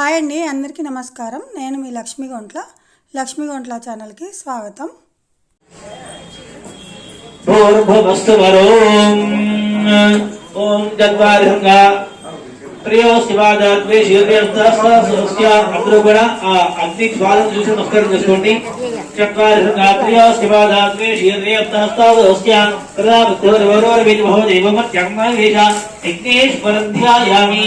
Hi అండి అందరికీ నమస్కారం. నేను మీ లక్ష్మీ గొంట్ల. లక్ష్మీ గొంట్ల ఛానల్కి స్వాగతం. ఓం చత్వారిహంగా ప్రియో శివాదాద్వే ఆ అగ్ని జ్వాలను చూసి నమస్కారం చేసుకోండి. చత్వారిహంగా ప్రియో శివాదాద్వే శివస్య కదా భక్తవరోరవేది మహోదైవమత్యగ్నేష ధ్యాయామి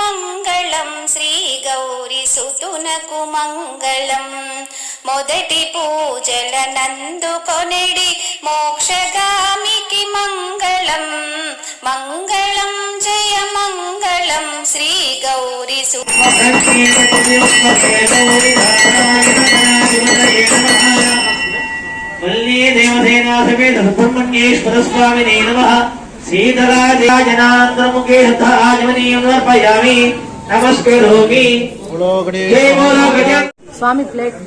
మంగళం శ్రీ గౌరి సుతునకు మంగళం. మొదటి పూజల నందుకొనిడి మోక్షగామికి మంగళం. మంగళం జయ మంగళం శ్రీ గౌరి సు వల్లీ దేవసేనా సమేత సుబ్రహ్మణ్యేశ్వర స్వామినే నమః. స్వామి ప్లేట్.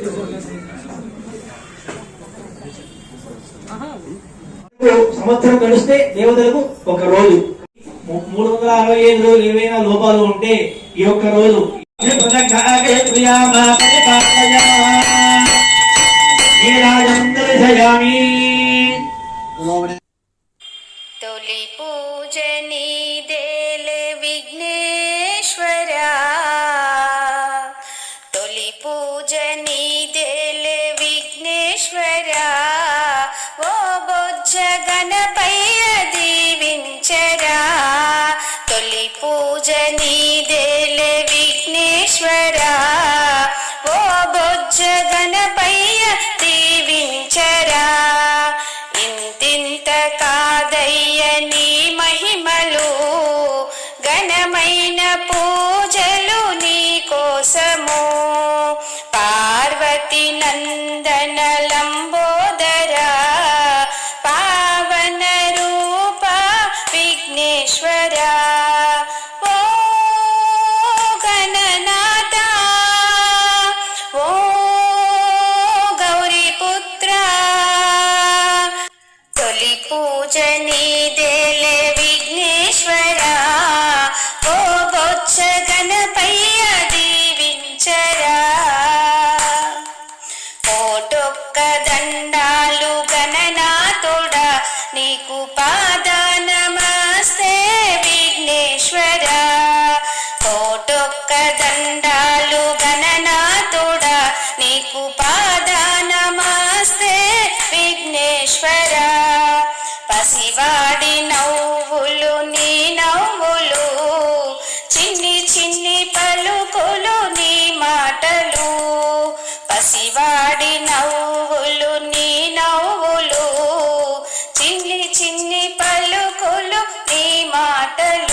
సంవత్సరం గడిస్తే దేవతలకు ఒక రోజు. మూడు వందల అరవై ఐదు రోజులు ఏవైనా లోపాలు ఉంటే ఈ ఒక్క రోజు. పూజ నీదేలే విఘ్నేశ్వరా ఓ బొజ్జ గణపయ్య దీవించరా ఇంతింత కాదయ్య నీ మహిమలు ఘనమైన పూజలు నీ కోసము. పార్వతి నందన లంబో కోటొక్క దండాలు గణనాథుడా నీకు పాద నమస్తే విఘ్నేశ్వర. కోటొక్క దండాలు గణనాథుడా నీకు పాద నమస్తే విఘ్నేశ్వర. పసివా Hey.